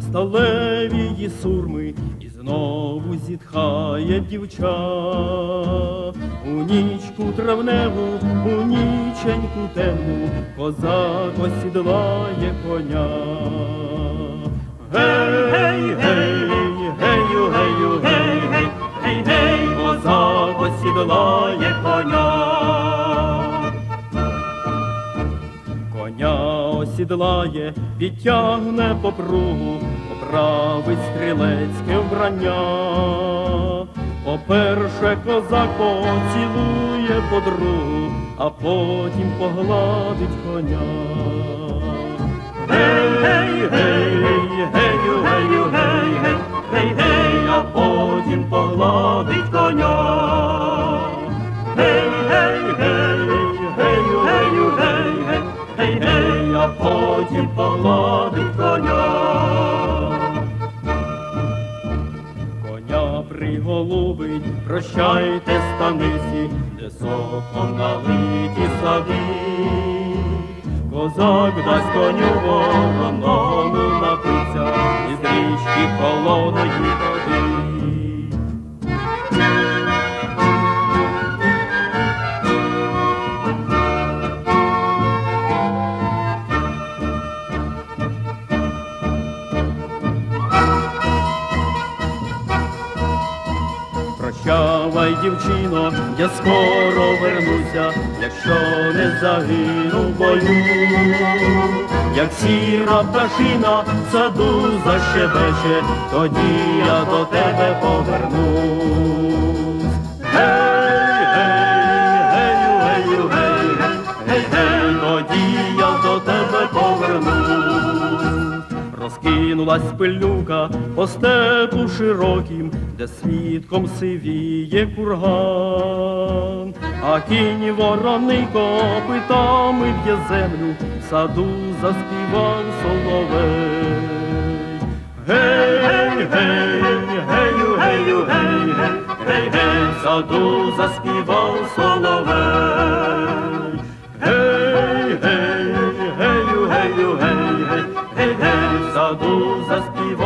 сталеві її сурми, і знову зітхає дівча. У нічку травневу, у ніченьку темну, козак осідлає коня. Гей, гей, гей, гею, гею, гей, гей, гей, гей, козак осідлає осідлає, підтягне по пругу, поправить стрілецьке вбрання. По-перше, козак поцілує подругу, а потім погладить коня. Гей, гей, гей, гею, гею, гей, гей, гей, гей, а потім погладить коня. А потім погладить коня. Коня приголубить, прощайте станиці, де соком налиті сади. Козак дасть коню воронову напиться, із річки холодної води. Прощавай, дівчино, я скоро вернуся, якщо не загину в бою, як сіра пташина в саду защебече, тоді я до тебе повернусь. Гей, гей, гею, гей, гей, гей, гей, тоді я до тебе повернусь скинулась пилюка по степу широким, де свідком сивіє курган, а кінь ворони копитами п'є землю, в саду заспівав соловей. Гей, гей, гею, гею, гей, гей, гей, в саду заспівав соловей. Гей, гей, гею, гею, гей гей, гей, в саду заспівав.